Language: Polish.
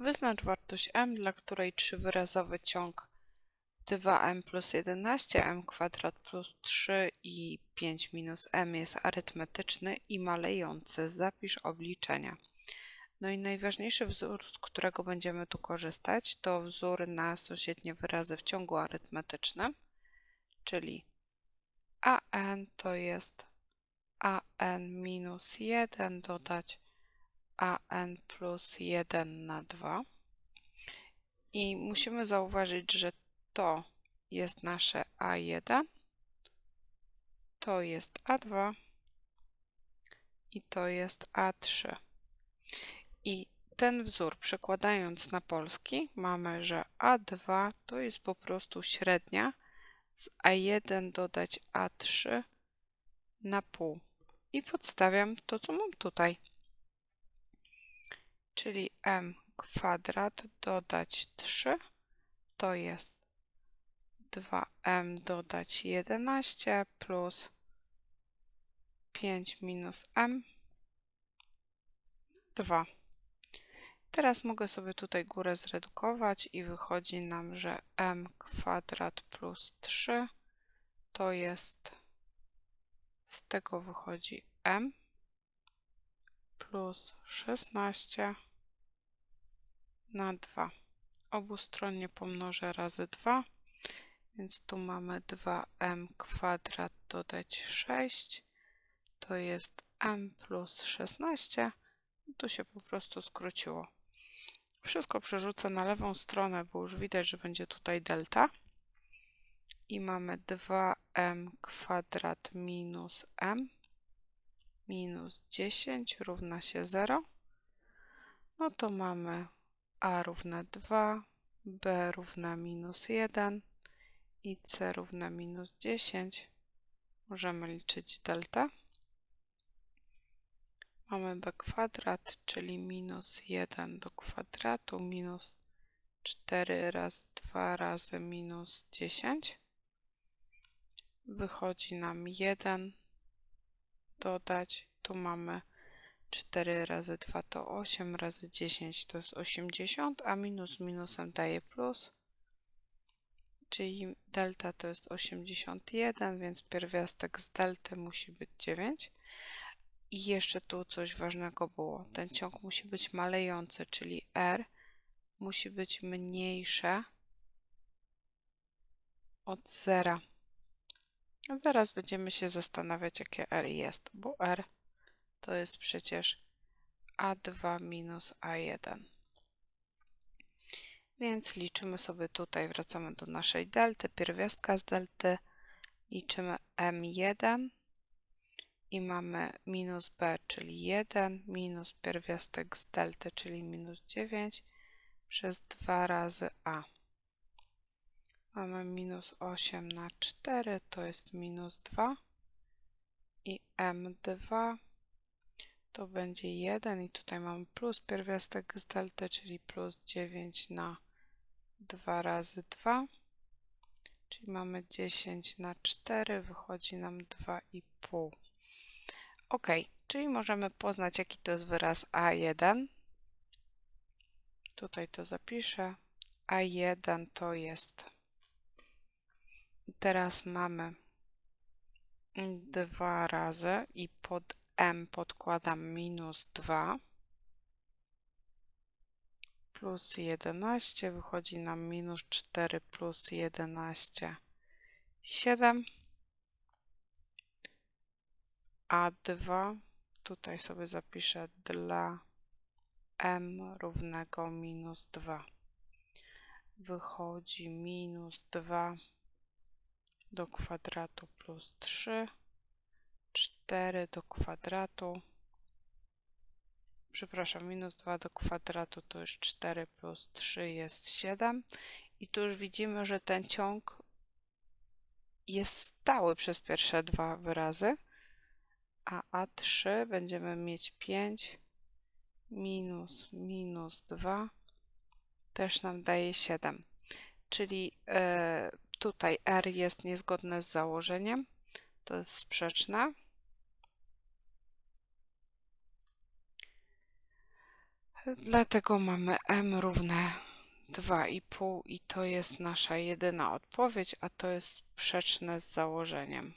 Wyznacz wartość m, dla której trzywyrazowy ciąg 2m plus 11, m kwadrat plus 3 i 5 minus m jest arytmetyczny i malejący. Zapisz obliczenia. No i najważniejszy wzór, z którego będziemy tu korzystać, to wzór na sąsiednie wyrazy w ciągu arytmetycznym, czyli an to jest an minus 1 dodać an plus 1 na 2. I musimy zauważyć, że to jest nasze a1, to jest a2 i to jest a3. I ten wzór przekładając na polski mamy, że a2 to jest po prostu średnia z a1 dodać a3 na pół. I podstawiam to, co mam tutaj. Czyli m kwadrat dodać 3 to jest 2m dodać 11 plus 5 minus m 2. Teraz mogę sobie tutaj górę zredukować i wychodzi nam, że m kwadrat plus 3 to jest, z tego wychodzi m plus 16 na 2. Obustronnie pomnożę razy 2, więc tu mamy 2m kwadrat dodać 6, to jest m plus 16, tu się po prostu skróciło. Wszystko przerzucę na lewą stronę, bo już widać, że będzie tutaj delta. I mamy 2m kwadrat minus m minus 10 równa się 0. No to mamy a równa 2, b równa minus 1 i c równa minus 10. Możemy liczyć delta. Mamy b kwadrat, czyli minus 1 do kwadratu minus 4 razy 2 razy minus 10. Wychodzi nam 1 dodać. Tu mamy 4 razy 2 to 8 razy 10 to jest 80, a minus minusem daje plus. Czyli delta to jest 81, więc pierwiastek z delty musi być 9. I jeszcze tu coś ważnego było. Ten ciąg musi być malejący, czyli r musi być mniejsze od zera. A zaraz będziemy się zastanawiać, jakie r jest, bo r to jest przecież a2 minus a1. Więc liczymy sobie tutaj, wracamy do naszej delty, pierwiastka z delty, liczymy m1 i mamy minus b, czyli 1, minus pierwiastek z delty, czyli minus 9, przez 2 razy a. Mamy minus 8 na 4, to jest minus 2 i m2 to będzie 1 i tutaj mamy plus pierwiastek z delty, czyli plus 9 na 2 razy 2, czyli mamy 10 na 4, wychodzi nam 2,5. Ok, czyli możemy poznać, jaki to jest wyraz A1. Tutaj to zapiszę. A1 to jest. Teraz mamy dwa razy i pod m podkładam minus 2 plus 11, wychodzi nam minus 4 plus 11, 7 a 2 tutaj sobie zapiszę dla m równego minus 2. Wychodzi minus 2 do kwadratu plus 3, 4 do kwadratu, przepraszam, minus 2 do kwadratu to już 4 plus 3 jest 7 i tu już widzimy, że ten ciąg jest stały przez pierwsze dwa wyrazy a A3 będziemy mieć 5 minus minus 2 też nam daje 7. Czyli y, tutaj R jest niezgodne z założeniem, to jest sprzeczne. Dlatego mamy m równe 2,5 i to jest nasza jedyna odpowiedź, a to jest sprzeczne z założeniem.